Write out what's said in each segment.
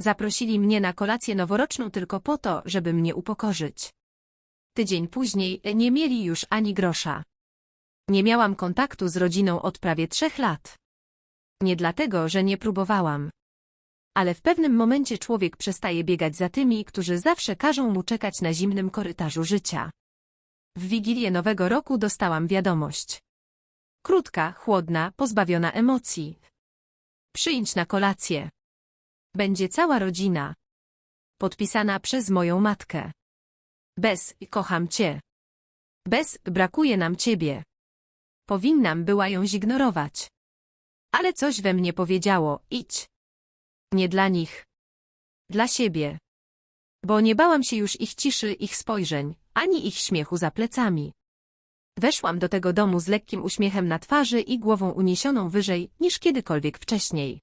Zaprosili mnie na kolację noworoczną tylko po to, żeby mnie upokorzyć. Tydzień później nie mieli już ani grosza. Nie miałam kontaktu z rodziną od prawie trzech lat. Nie dlatego, że nie próbowałam. Ale w pewnym momencie człowiek przestaje biegać za tymi, którzy zawsze każą mu czekać na zimnym korytarzu życia. W Wigilię Nowego Roku dostałam wiadomość. Krótka, chłodna, pozbawiona emocji. Przyjdź na kolację. Będzie cała rodzina. Podpisana przez moją matkę. Bez kocham cię. Bez brakuje nam ciebie. Powinnam była ją zignorować. Ale coś we mnie powiedziało, idź. Nie dla nich. Dla siebie. Bo nie bałam się już ich ciszy, ich spojrzeń, ani ich śmiechu za plecami. Weszłam do tego domu z lekkim uśmiechem na twarzy i głową uniesioną wyżej niż kiedykolwiek wcześniej.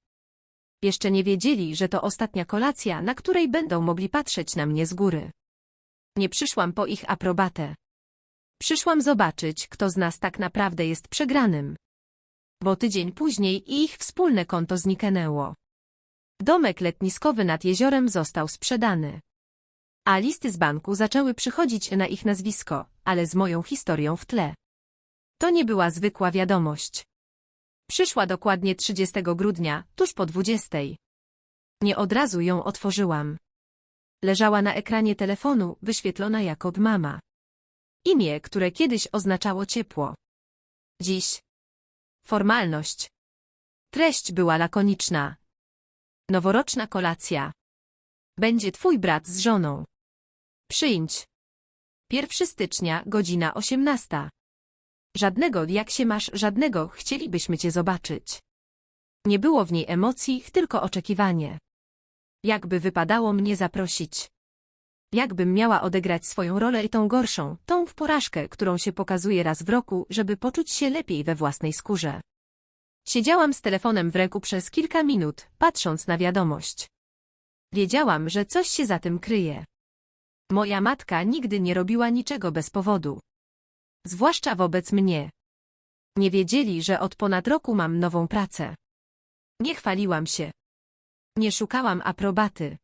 Jeszcze nie wiedzieli, że to ostatnia kolacja, na której będą mogli patrzeć na mnie z góry. Nie przyszłam po ich aprobatę. Przyszłam zobaczyć, kto z nas tak naprawdę jest przegranym. Bo tydzień później ich wspólne konto zniknęło. Domek letniskowy nad jeziorem został sprzedany. A listy z banku zaczęły przychodzić na ich nazwisko, ale z moją historią w tle. To nie była zwykła wiadomość. Przyszła dokładnie 30 grudnia, tuż po 20. Nie od razu ją otworzyłam. Leżała na ekranie telefonu, wyświetlona jako mama. Imię, które kiedyś oznaczało ciepło. Dziś. Formalność. Treść była lakoniczna. Noworoczna kolacja. Będzie twój brat z żoną. Przyjdź. 1 stycznia, godzina 18. Żadnego jak się masz, żadnego chcielibyśmy cię zobaczyć. Nie było w niej emocji, tylko oczekiwanie. Jakby wypadało mnie zaprosić. Jakbym miała odegrać swoją rolę i tą gorszą, tą w porażkę, którą się pokazuje raz w roku, żeby poczuć się lepiej we własnej skórze. Siedziałam z telefonem w ręku przez kilka minut, patrząc na wiadomość. Wiedziałam, że coś się za tym kryje. Moja matka nigdy nie robiła niczego bez powodu. Zwłaszcza wobec mnie. Nie wiedzieli, że od ponad roku mam nową pracę. Nie chwaliłam się. Nie szukałam aprobaty.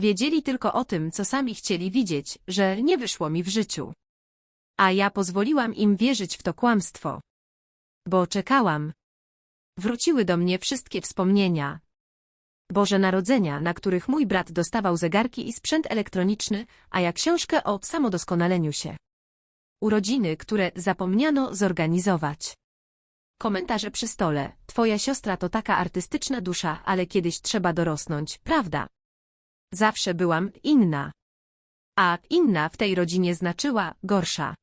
Wiedzieli tylko o tym, co sami chcieli widzieć, że nie wyszło mi w życiu. A ja pozwoliłam im wierzyć w to kłamstwo. Bo czekałam. Wróciły do mnie wszystkie wspomnienia. Boże Narodzenia, na których mój brat dostawał zegarki i sprzęt elektroniczny, a ja książkę o samodoskonaleniu się. Urodziny, które zapomniano zorganizować. Komentarze przy stole. Twoja siostra to taka artystyczna dusza, ale kiedyś trzeba dorosnąć, prawda? Zawsze byłam inna. A inna w tej rodzinie znaczyła gorsza.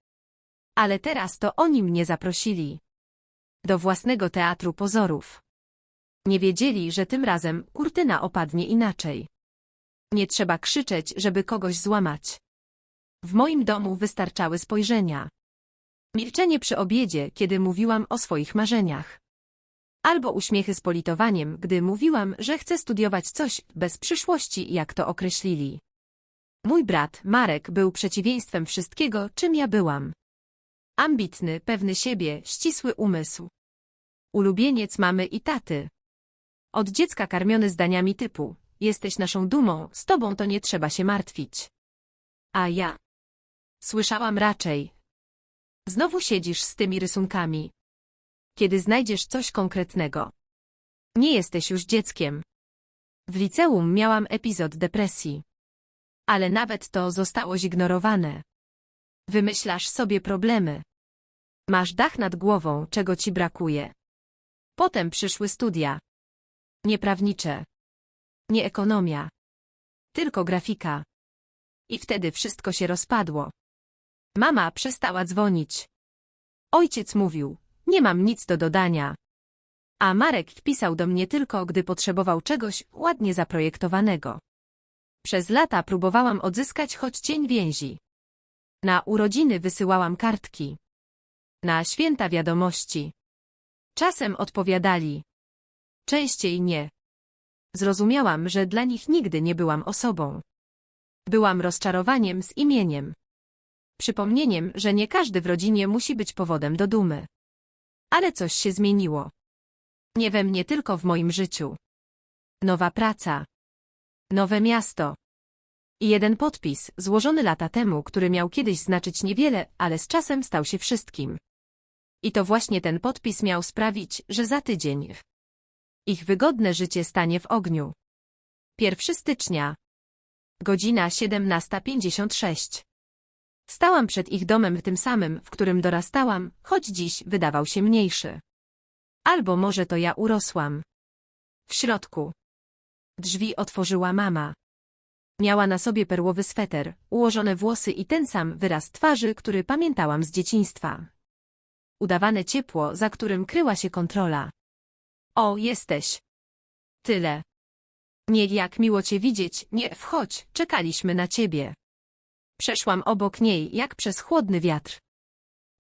Ale teraz to oni mnie zaprosili. Do własnego teatru pozorów. Nie wiedzieli, że tym razem kurtyna opadnie inaczej. Nie trzeba krzyczeć, żeby kogoś złamać. W moim domu wystarczały spojrzenia. Milczenie przy obiedzie, kiedy mówiłam o swoich marzeniach. Albo uśmiechy z politowaniem, gdy mówiłam, że chcę studiować coś bez przyszłości, jak to określili. Mój brat, Marek, był przeciwieństwem wszystkiego, czym ja byłam. Ambitny, pewny siebie, ścisły umysł. Ulubieniec mamy i taty. Od dziecka karmiony zdaniami typu jesteś naszą dumą, z tobą to nie trzeba się martwić. A ja. Słyszałam raczej. Znowu siedzisz z tymi rysunkami. Kiedy znajdziesz coś konkretnego. Nie jesteś już dzieckiem. W liceum miałam epizod depresji. Ale nawet to zostało zignorowane. Wymyślasz sobie problemy. Masz dach nad głową, czego ci brakuje. Potem przyszły studia. Nie prawnicze. Nie ekonomia. Tylko grafika. I wtedy wszystko się rozpadło. Mama przestała dzwonić. Ojciec mówił, nie mam nic do dodania. A Marek wpisał do mnie tylko, gdy potrzebował czegoś ładnie zaprojektowanego. Przez lata próbowałam odzyskać choć cień więzi. Na urodziny wysyłałam kartki. Na święta wiadomości. Czasem odpowiadali. Częściej nie. Zrozumiałam, że dla nich nigdy nie byłam osobą. Byłam rozczarowaniem z imieniem. Przypomnieniem, że nie każdy w rodzinie musi być powodem do dumy. Ale coś się zmieniło. Nie we mnie tylko w moim życiu. Nowa praca. Nowe miasto. I jeden podpis, złożony lata temu, który miał kiedyś znaczyć niewiele, ale z czasem stał się wszystkim. I to właśnie ten podpis miał sprawić, że za tydzień ich wygodne życie stanie w ogniu. 1 stycznia. Godzina 17.56. Stałam przed ich domem tym samym, w którym dorastałam, choć dziś wydawał się mniejszy. Albo może to ja urosłam. W środku. Drzwi otworzyła mama. Miała na sobie perłowy sweter, ułożone włosy i ten sam wyraz twarzy, który pamiętałam z dzieciństwa. Udawane ciepło, za którym kryła się kontrola. O, jesteś. Tyle. Nie jak miło cię widzieć, nie wchodź, czekaliśmy na ciebie. Przeszłam obok niej, jak przez chłodny wiatr.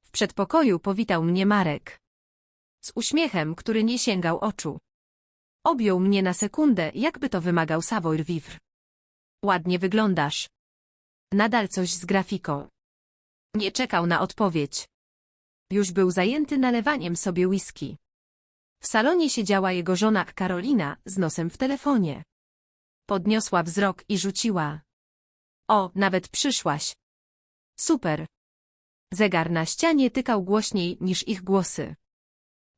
W przedpokoju powitał mnie Marek. Z uśmiechem, który nie sięgał oczu. Objął mnie na sekundę, jakby to wymagał savoir vivre. Ładnie wyglądasz. Nadal coś z grafiką. Nie czekał na odpowiedź. Już był zajęty nalewaniem sobie whisky. W salonie siedziała jego żona Karolina z nosem w telefonie. Podniosła wzrok i rzuciła. O, nawet przyszłaś. Super. Zegar na ścianie tykał głośniej niż ich głosy.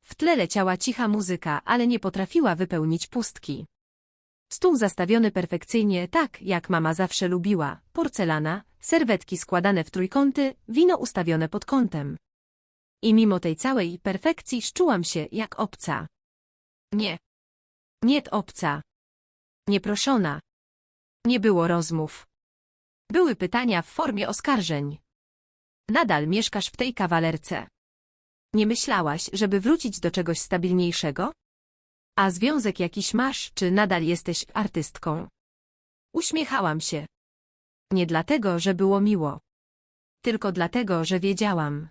W tle leciała cicha muzyka, ale nie potrafiła wypełnić pustki. Stół zastawiony perfekcyjnie tak, jak mama zawsze lubiła. Porcelana, serwetki składane w trójkąty, wino ustawione pod kątem. I mimo tej całej perfekcji szczułam się jak obca. Nie. Nie obca. Nieproszona. Nie było rozmów. Były pytania w formie oskarżeń. Nadal mieszkasz w tej kawalerce. Nie myślałaś, żeby wrócić do czegoś stabilniejszego? A związek jakiś masz, czy nadal jesteś artystką? Uśmiechałam się. Nie dlatego, że było miło. Tylko dlatego, że wiedziałam.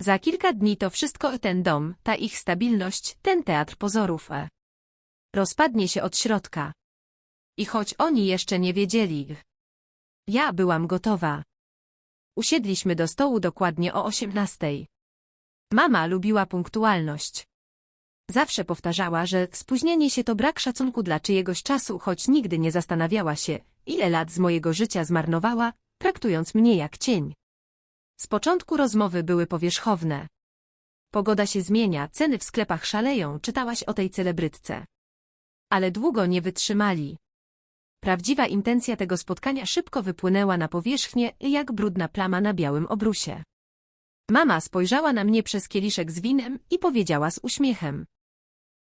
Za kilka dni to wszystko ten dom, ta ich stabilność, ten teatr pozorów e. Rozpadnie się od środka. I choć oni jeszcze nie wiedzieli, ja byłam gotowa. Usiedliśmy do stołu dokładnie o osiemnastej. Mama lubiła punktualność. Zawsze powtarzała, że spóźnienie się to brak szacunku dla czyjegoś czasu, choć nigdy nie zastanawiała się, ile lat z mojego życia zmarnowała, traktując mnie jak cień. Z początku rozmowy były powierzchowne. Pogoda się zmienia, ceny w sklepach szaleją, czytałaś o tej celebrytce. Ale długo nie wytrzymali. Prawdziwa intencja tego spotkania szybko wypłynęła na powierzchnię, jak brudna plama na białym obrusie. Mama spojrzała na mnie przez kieliszek z winem i powiedziała z uśmiechem.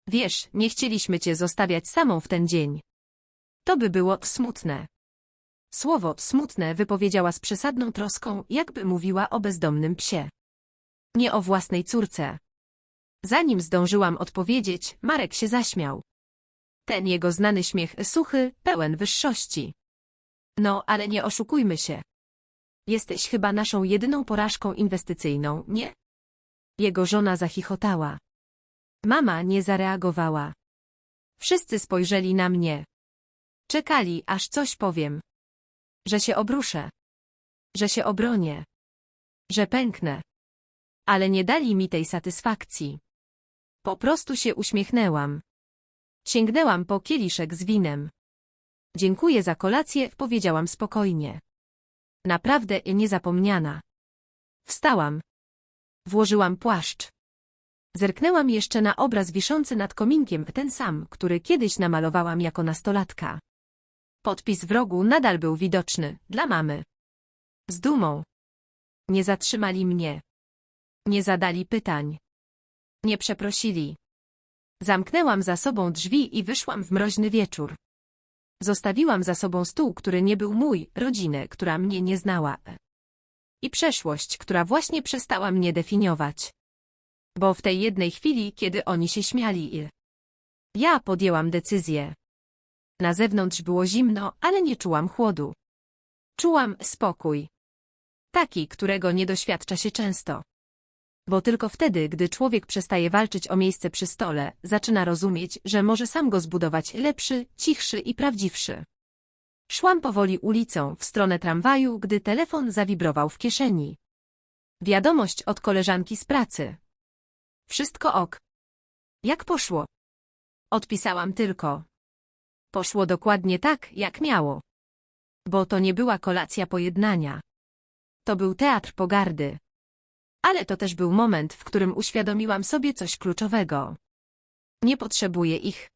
Wiesz, nie chcieliśmy cię zostawiać samą w ten dzień. To by było smutne. Słowo smutne wypowiedziała z przesadną troską, jakby mówiła o bezdomnym psie. Nie o własnej córce. Zanim zdążyłam odpowiedzieć, Marek się zaśmiał. Ten jego znany śmiech suchy, pełen wyższości. No, ale nie oszukujmy się. Jesteś chyba naszą jedyną porażką inwestycyjną, nie? Jego żona zachichotała. Mama nie zareagowała. Wszyscy spojrzeli na mnie. Czekali, aż coś powiem. Że się obruszę. Że się obronię. Że pęknę. Ale nie dali mi tej satysfakcji. Po prostu się uśmiechnęłam. Sięgnęłam po kieliszek z winem. Dziękuję za kolację, powiedziałam spokojnie. Naprawdę niezapomniana. Wstałam. Włożyłam płaszcz. Zerknęłam jeszcze na obraz wiszący nad kominkiem, ten sam, który kiedyś namalowałam jako nastolatka. Podpis w rogu nadal był widoczny, dla mamy. Z dumą. Nie zatrzymali mnie. Nie zadali pytań. Nie przeprosili. Zamknęłam za sobą drzwi i wyszłam w mroźny wieczór. Zostawiłam za sobą stół, który nie był mój, rodzinę, która mnie nie znała. I przeszłość, która właśnie przestała mnie definiować. Bo w tej jednej chwili, kiedy oni się śmiali, ja podjęłam decyzję. Na zewnątrz było zimno, ale nie czułam chłodu. Czułam spokój. Taki, którego nie doświadcza się często. Bo tylko wtedy, gdy człowiek przestaje walczyć o miejsce przy stole, zaczyna rozumieć, że może sam go zbudować lepszy, cichszy i prawdziwszy. Szłam powoli ulicą w stronę tramwaju, gdy telefon zawibrował w kieszeni. Wiadomość od koleżanki z pracy. Wszystko ok. Jak poszło? Odpisałam tylko. Poszło dokładnie tak, jak miało. Bo to nie była kolacja pojednania. To był teatr pogardy. Ale to też był moment, w którym uświadomiłam sobie coś kluczowego. Nie potrzebuję ich.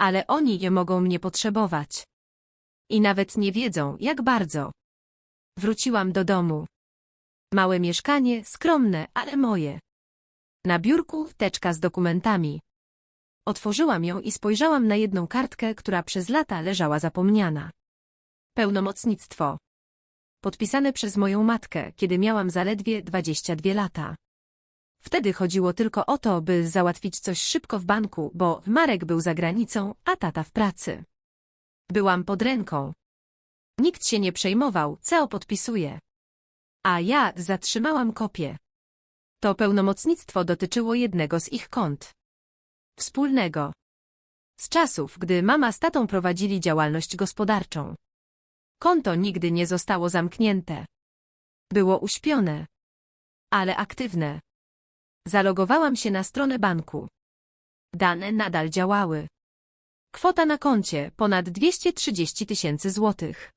Ale oni nie mogą mnie potrzebować. I nawet nie wiedzą, jak bardzo. Wróciłam do domu. Małe mieszkanie, skromne, ale moje. Na biurku teczka z dokumentami. Otworzyłam ją i spojrzałam na jedną kartkę, która przez lata leżała zapomniana. Pełnomocnictwo. Podpisane przez moją matkę, kiedy miałam zaledwie 22 lata. Wtedy chodziło tylko o to, by załatwić coś szybko w banku, bo Marek był za granicą, a tata w pracy. Byłam pod ręką. Nikt się nie przejmował, co podpisuje. A ja zatrzymałam kopię. To pełnomocnictwo dotyczyło jednego z ich kont. Wspólnego. Z czasów, gdy mama z tatą prowadzili działalność gospodarczą. Konto nigdy nie zostało zamknięte. Było uśpione. Ale aktywne. Zalogowałam się na stronę banku. Dane nadal działały. Kwota na koncie ponad 230 tysięcy złotych.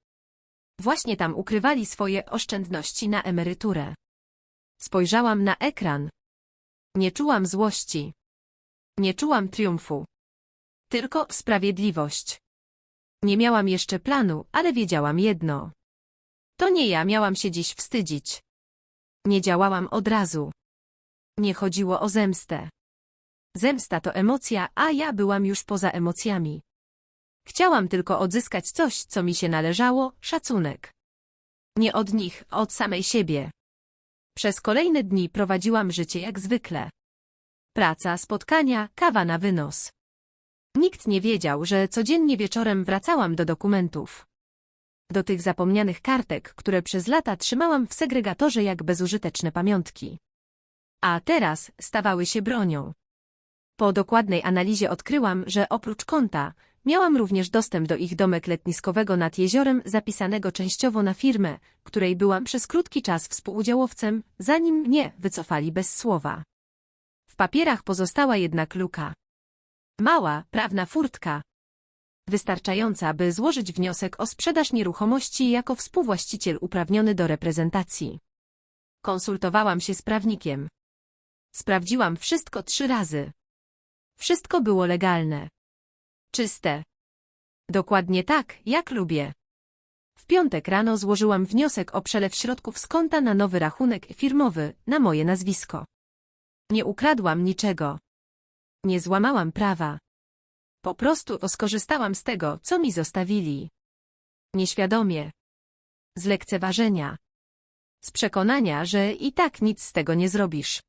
Właśnie tam ukrywali swoje oszczędności na emeryturę. Spojrzałam na ekran. Nie czułam złości. Nie czułam triumfu. Tylko sprawiedliwość. Nie miałam jeszcze planu, ale wiedziałam jedno. To nie ja miałam się dziś wstydzić. Nie działałam od razu. Nie chodziło o zemstę. Zemsta to emocja, a ja byłam już poza emocjami. Chciałam tylko odzyskać coś, co mi się należało, szacunek. Nie od nich, od samej siebie. Przez kolejne dni prowadziłam życie jak zwykle. Praca, spotkania, kawa na wynos. Nikt nie wiedział, że codziennie wieczorem wracałam do dokumentów. Do tych zapomnianych kartek, które przez lata trzymałam w segregatorze jak bezużyteczne pamiątki. A teraz stawały się bronią. Po dokładnej analizie odkryłam, że oprócz konta, miałam również dostęp do ich domek letniskowego nad jeziorem zapisanego częściowo na firmę, której byłam przez krótki czas współudziałowcem, zanim mnie wycofali bez słowa. W papierach pozostała jednak luka. Mała, prawna furtka. Wystarczająca, by złożyć wniosek o sprzedaż nieruchomości jako współwłaściciel uprawniony do reprezentacji. Konsultowałam się z prawnikiem. Sprawdziłam wszystko trzy razy. Wszystko było legalne. Czyste. Dokładnie tak, jak lubię. W piątek rano złożyłam wniosek o przelew środków z konta na nowy rachunek firmowy, na moje nazwisko. Nie ukradłam niczego. Nie złamałam prawa. Po prostu skorzystałam z tego, co mi zostawili. Nieświadomie. Z lekceważenia. Z przekonania, że i tak nic z tego nie zrobisz.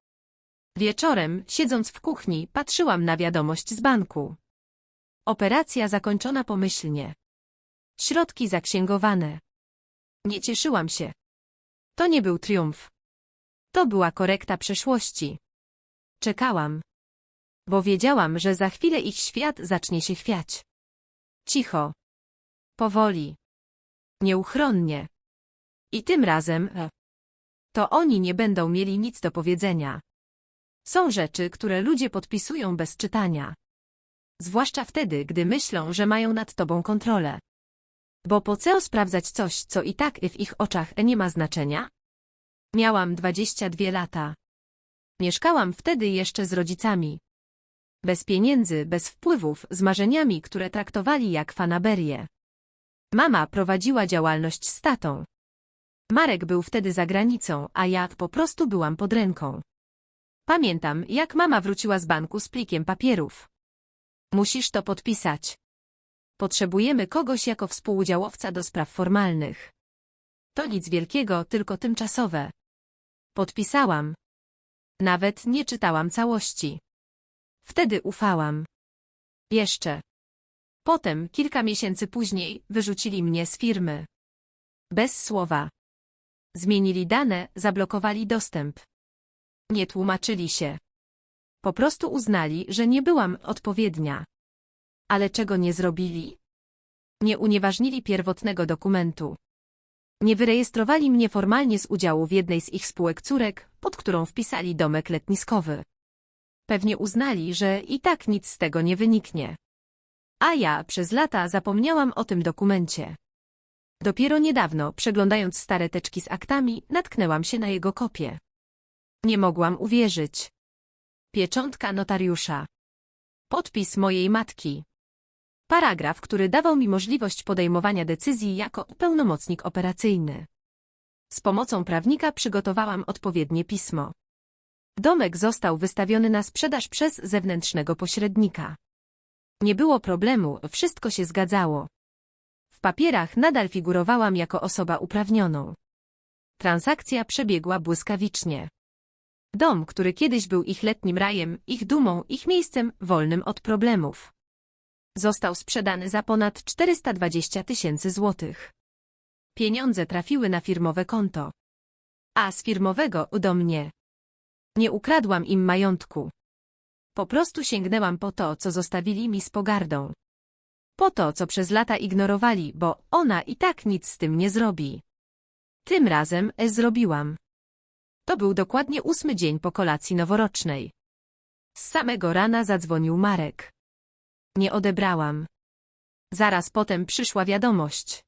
Wieczorem, siedząc w kuchni, patrzyłam na wiadomość z banku. Operacja zakończona pomyślnie. Środki zaksięgowane. Nie cieszyłam się. To nie był triumf. To była korekta przeszłości. Czekałam. Bo wiedziałam, że za chwilę ich świat zacznie się chwiać. Cicho. Powoli. Nieuchronnie. I tym razem e, to oni nie będą mieli nic do powiedzenia. Są rzeczy, które ludzie podpisują bez czytania. Zwłaszcza wtedy, gdy myślą, że mają nad tobą kontrolę. Bo po co sprawdzać coś, co i tak w ich oczach nie ma znaczenia? Miałam 22 lata. Mieszkałam wtedy jeszcze z rodzicami. Bez pieniędzy, bez wpływów, z marzeniami, które traktowali jak fanaberię. Mama prowadziła działalność z tatą. Marek był wtedy za granicą, a ja po prostu byłam pod ręką. Pamiętam, jak mama wróciła z banku z plikiem papierów. Musisz to podpisać. Potrzebujemy kogoś jako współudziałowca do spraw formalnych. To nic wielkiego, tylko tymczasowe. Podpisałam. Nawet nie czytałam całości. Wtedy ufałam. Jeszcze. Potem, kilka miesięcy później, wyrzucili mnie z firmy. Bez słowa. Zmienili dane, zablokowali dostęp. Nie tłumaczyli się. Po prostu uznali, że nie byłam odpowiednia. Ale czego nie zrobili? Nie unieważnili pierwotnego dokumentu. Nie wyrejestrowali mnie formalnie z udziału w jednej z ich spółek córek, pod którą wpisali domek letniskowy. Pewnie uznali, że i tak nic z tego nie wyniknie. A ja przez lata zapomniałam o tym dokumencie. Dopiero niedawno, przeglądając stare teczki z aktami, natknęłam się na jego kopię. Nie mogłam uwierzyć. Pieczątka notariusza. Podpis mojej matki. Paragraf, który dawał mi możliwość podejmowania decyzji jako pełnomocnik operacyjny. Z pomocą prawnika przygotowałam odpowiednie pismo. Domek został wystawiony na sprzedaż przez zewnętrznego pośrednika. Nie było problemu, wszystko się zgadzało. W papierach nadal figurowałam jako osoba uprawnioną. Transakcja przebiegła błyskawicznie. Dom, który kiedyś był ich letnim rajem, ich dumą, ich miejscem wolnym od problemów. Został sprzedany za ponad 420 tysięcy złotych. Pieniądze trafiły na firmowe konto. A z firmowego do mnie. Nie ukradłam im majątku. Po prostu sięgnęłam po to, co zostawili mi z pogardą. Po to, co przez lata ignorowali, bo ona i tak nic z tym nie zrobi. Tym razem e zrobiłam. To był dokładnie ósmy dzień po kolacji noworocznej. Z samego rana zadzwonił Marek. Nie odebrałam. Zaraz potem przyszła wiadomość.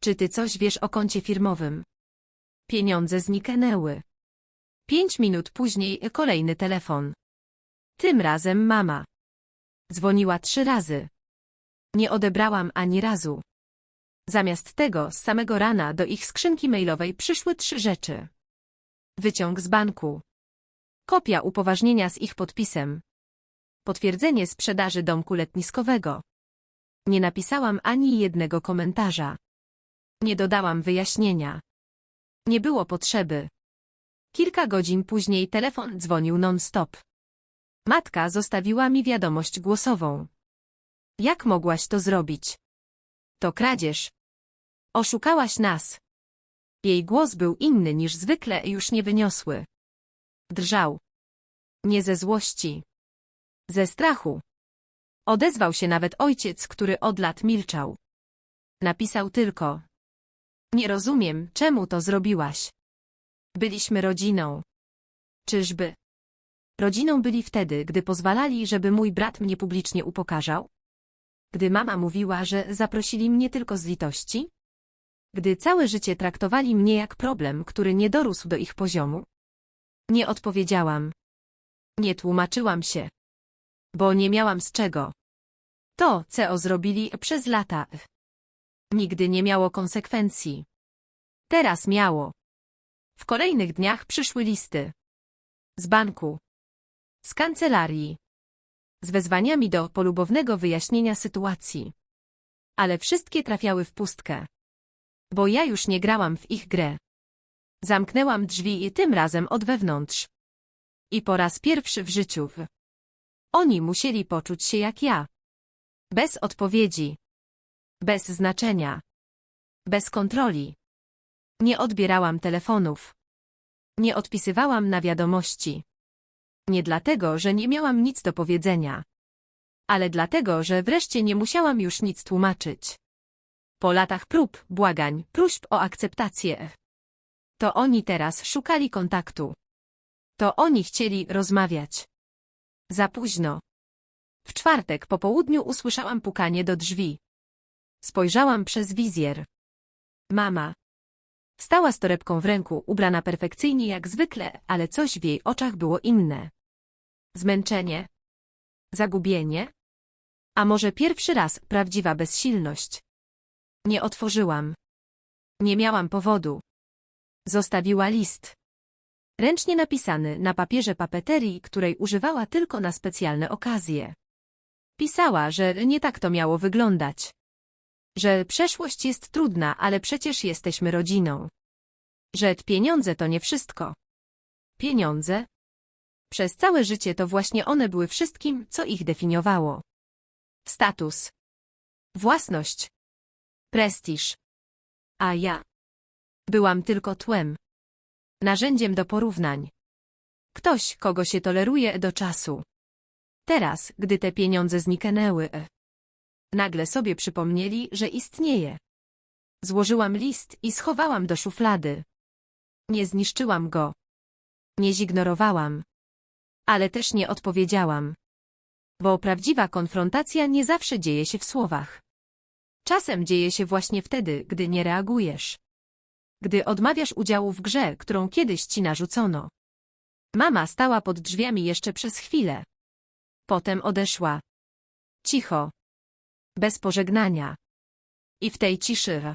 Czy ty coś wiesz o koncie firmowym? Pieniądze zniknęły. Pięć minut później kolejny telefon. Tym razem mama. Dzwoniła trzy razy. Nie odebrałam ani razu. Zamiast tego, z samego rana do ich skrzynki mailowej przyszły trzy rzeczy. Wyciąg z banku. Kopia upoważnienia z ich podpisem. Potwierdzenie sprzedaży domku letniskowego. Nie napisałam ani jednego komentarza. Nie dodałam wyjaśnienia. Nie było potrzeby. Kilka godzin później telefon dzwonił non-stop. Matka zostawiła mi wiadomość głosową. Jak mogłaś to zrobić? To kradzież. Oszukałaś nas. Jej głos był inny niż zwykle i już niewyniosły. Drżał. Nie ze złości. Ze strachu. Odezwał się nawet ojciec, który od lat milczał. Napisał tylko. Nie rozumiem, czemu to zrobiłaś. Byliśmy rodziną. Czyżby? Rodziną byli wtedy, gdy pozwalali, żeby mój brat mnie publicznie upokarzał? Gdy mama mówiła, że zaprosili mnie tylko z litości? Gdy całe życie traktowali mnie jak problem, który nie dorósł do ich poziomu? Nie odpowiedziałam. Nie tłumaczyłam się. Bo nie miałam z czego. To, co zrobili przez lata, nigdy nie miało konsekwencji. Teraz miało. W kolejnych dniach przyszły listy. Z banku. Z kancelarii. Z wezwaniami do polubownego wyjaśnienia sytuacji. Ale wszystkie trafiały w pustkę. Bo ja już nie grałam w ich grę. Zamknęłam drzwi i tym razem od wewnątrz. I po raz pierwszy w życiu. w- Oni musieli poczuć się jak ja. Bez odpowiedzi. Bez znaczenia. Bez kontroli. Nie odbierałam telefonów. Nie odpisywałam na wiadomości. Nie dlatego, że nie miałam nic do powiedzenia. Ale dlatego, że wreszcie nie musiałam już nic tłumaczyć. Po latach prób, błagań, próśb o akceptację. To oni teraz szukali kontaktu. To oni chcieli rozmawiać. Za późno. W czwartek po południu usłyszałam pukanie do drzwi. Spojrzałam przez wizjer. Mama. Stała z torebką w ręku, ubrana perfekcyjnie jak zwykle, ale coś w jej oczach było inne. Zmęczenie. Zagubienie. A może pierwszy raz prawdziwa bezsilność. Nie otworzyłam. Nie miałam powodu. Zostawiła list. Ręcznie napisany na papierze papeterii, której używała tylko na specjalne okazje. Pisała, że nie tak to miało wyglądać. Że przeszłość jest trudna, ale przecież jesteśmy rodziną. Że pieniądze to nie wszystko. Pieniądze? Przez całe życie to właśnie one były wszystkim, co ich definiowało. Status. Własność. Prestiż. A ja. Byłam tylko tłem. Narzędziem do porównań. Ktoś, kogo się toleruje do czasu. Teraz, gdy te pieniądze zniknęły, e, nagle sobie przypomnieli, że istnieje. Złożyłam list i schowałam do szuflady. Nie zniszczyłam go. Nie zignorowałam. Ale też nie odpowiedziałam. Bo prawdziwa konfrontacja nie zawsze dzieje się w słowach. Czasem dzieje się właśnie wtedy, gdy nie reagujesz. Gdy odmawiasz udziału w grze, którą kiedyś ci narzucono. Mama stała pod drzwiami jeszcze przez chwilę. Potem odeszła. Cicho. Bez pożegnania. I w tej ciszy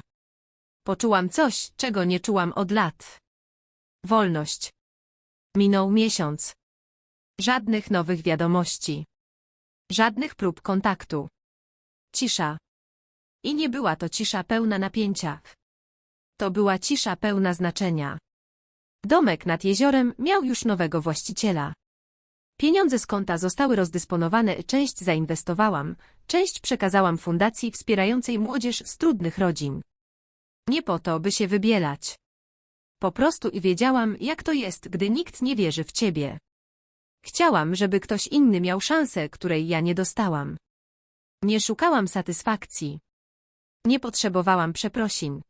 poczułam coś, czego nie czułam od lat. Wolność. Minął miesiąc. Żadnych nowych wiadomości. Żadnych prób kontaktu. Cisza. I nie była to cisza pełna napięcia. To była cisza pełna znaczenia. Domek nad jeziorem miał już nowego właściciela. Pieniądze z konta zostały rozdysponowane, część zainwestowałam, część przekazałam fundacji wspierającej młodzież z trudnych rodzin. Nie po to, by się wybielać. Po prostu i wiedziałam, jak to jest, gdy nikt nie wierzy w ciebie. Chciałam, żeby ktoś inny miał szansę, której ja nie dostałam. Nie szukałam satysfakcji. Nie potrzebowałam przeprosin.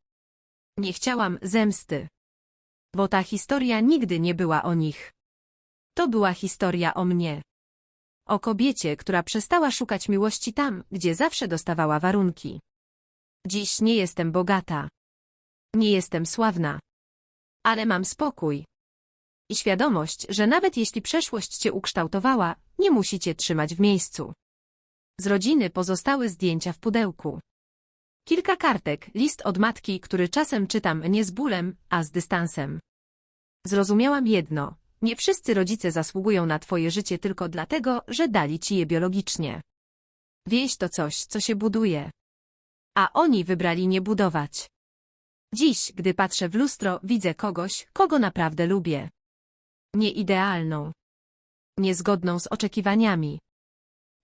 Nie chciałam zemsty. Bo ta historia nigdy nie była o nich. To była historia o mnie. O kobiecie, która przestała szukać miłości tam, gdzie zawsze dostawała warunki. Dziś nie jestem bogata. Nie jestem sławna. Ale mam spokój. I świadomość, że nawet jeśli przeszłość cię ukształtowała, nie musicie trzymać w miejscu. Z rodziny pozostały zdjęcia w pudełku. Kilka kartek, list od matki, który czasem czytam nie z bólem, a z dystansem. Zrozumiałam jedno. Nie wszyscy rodzice zasługują na twoje życie tylko dlatego, że dali ci je biologicznie. Wieś to coś, co się buduje. A oni wybrali nie budować. Dziś, gdy patrzę w lustro, widzę kogoś, kogo naprawdę lubię. Nieidealną. Niezgodną z oczekiwaniami.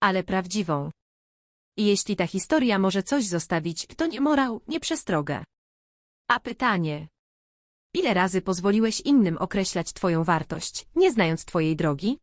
Ale prawdziwą. I jeśli ta historia może coś zostawić, to nie morał, nie przestrogę. A pytanie. Ile razy pozwoliłeś innym określać twoją wartość, nie znając twojej drogi?